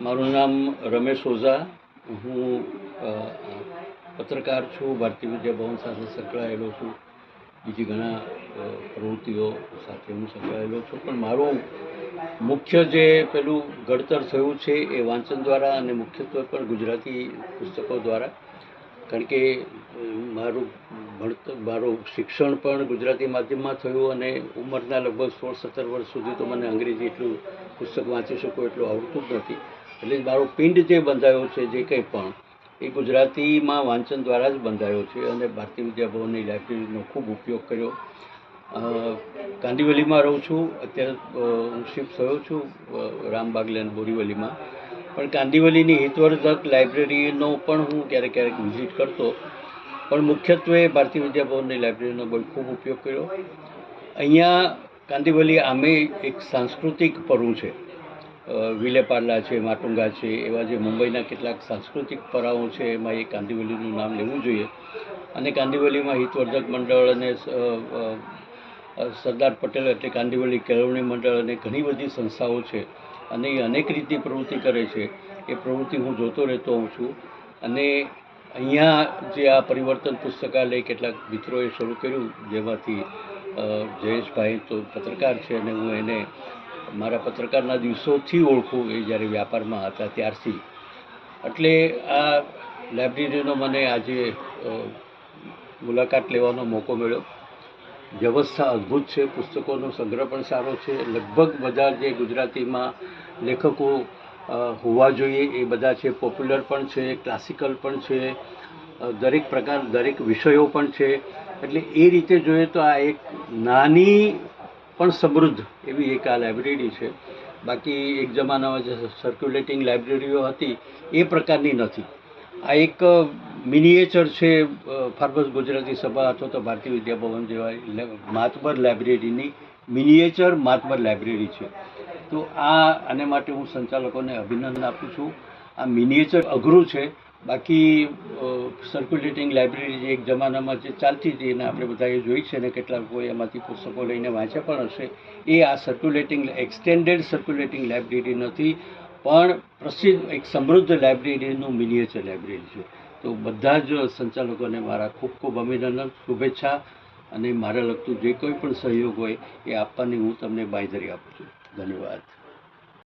મારું નામ રમેશ ઓઝા. હું પત્રકાર છું, ભારતીય વિદ્યા ભવન સાથે સંકળાયેલો છું. બીજી ઘણા પ્રવૃત્તિઓ સાથે હું સંકળાયેલો છું. પણ મારું મુખ્ય જે પેલું ઘડતર થયું છે એ વાંચન દ્વારા અને મુખ્યત્વે પણ ગુજરાતી પુસ્તકો દ્વારા. કારણ કે મારું ભણતર મારું શિક્ષણ પણ ગુજરાતી માધ્યમમાં થયું અને ઉંમરના લગભગ સોળ સત્તર વર્ષ સુધી તો મને અંગ્રેજી એટલું પુસ્તક વાંચી શકું એટલું આવડતું જ નથી. એટલે મારો પિંડ જે બંધાયો છે જે કંઈ પણ એ ગુજરાતીમાં વાંચન દ્વારા જ બંધાયો છે અને ભારતીય વિદ્યા ભવનની લાઇબ્રેરીનો ખૂબ ઉપયોગ કર્યો. ગાંધીવલીમાં રહું છું. અત્યારે હું શિફ્ટ થયો છું અ, રામબાગ લેન બોરીવલીમાં. પણ કાંદીવલીની હિતવર્ધક લાઇબ્રેરીનો પણ હું ક્યારેક ક્યારેક વિઝિટ કરતો. પણ મુખ્યત્વે ભારતીય વિદ્યાભવનની લાઇબ્રેરીનો બહુ ખૂબ ઉપયોગ કર્યો. અહીંયા કાંદીવલી આમે એક સાંસ્કૃતિક પરવું છે. વિલેપાર્લા છે, માટુંગા છે, એવા જે મુંબઈના કેટલાક સાંસ્કૃતિક પરાઓ છે, એમાં એ કાંદીવલીનું નામ લેવું જોઈએ. અને કાંદીવલીમાં હિતવર્ધક મંડળ અને સરદાર પટેલ એટલે કાંદીવલી કેળવણી મંડળ અને ઘણી બધી સંસ્થાઓ છે. અને એ અનેક રીતની પ્રવૃત્તિ કરે છે. એ પ્રવૃત્તિ હું જોતો રહેતો હોઉં છું. અને અહીંયા જે આ પરિવર્તન પુસ્તકાલય કેટલાક મિત્રોએ શરૂ કર્યું, જેમાંથી જયેશભાઈ તો પત્રકાર છે અને હું એને મારા પત્રકારના દિવસોથી ઓળખું એ જ્યારે વ્યાપારમાં હતા ત્યારથી. એટલે આ લાઇબ્રેરીનો મને આજે મુલાકાત લેવાનો મોકો મળ્યો. વ્યવસ્થા અદ્ભુત છે, પુસ્તકોનો સંગ્રહ પણ સારો છે. લગભગ બધા જે ગુજરાતીમાં લેખકો હોવા જોઈએ એ બધા છે. પોપ્યુલર પણ છે, ક્લાસિકલ પણ છે દરેક પ્રકાર, દરેક વિષયો પણ છે. એટલે એ રીતે જોઈએ તો આ એક નાની પણ સમૃદ્ધ એવી એક આ લાઇબ્રેરી છે. બાકી એક જમાનામાં જે સર્ક્યુલેટિંગ લાઇબ્રેરીઓ હતી, એ પ્રકારની નથી. આ એક મિનિએચર છે ફાર્મર્સ ગુજરાતી સભા અથવા તો ભારતીય વિદ્યાભવન જેવા માતબર લાઇબ્રેરીની મિનિએચર માતબર લાઇબ્રેરી છે. તો આ, આને માટે હું સંચાલકોને અભિનંદન આપું છું. આ મિનિએચર અઘરું છે. બાકી સર્ક્યુલેટિંગ લાઇબ્રેરી જે એક જમાનામાં જે ચાલતી હતી એને આપણે બધાએ જોઈ છે ને કેટલાક કોઈ એમાંથી પુસ્તકો લઈને વાંચ્યા પણ હશે. એ આ સર્ક્યુલેટિંગ એક્સટેન્ડેડ સર્ક્યુલેટિંગ લાઇબ્રેરી નથી, પણ પ્રસિદ્ધ એક સમૃદ્ધ લાઇબ્રેરીનું મિનિએચર લાઇબ્રેરી છે. તો બધા જ સંચાલકોને મારા ખૂબ ખૂબ અભિનંદન, શુભેચ્છા, અને મારા લગતું જે કોઈ પણ સહયોગ હોય એ આપવાની હું તમને બાંયધરી આપું છું. ધન્યવાદ.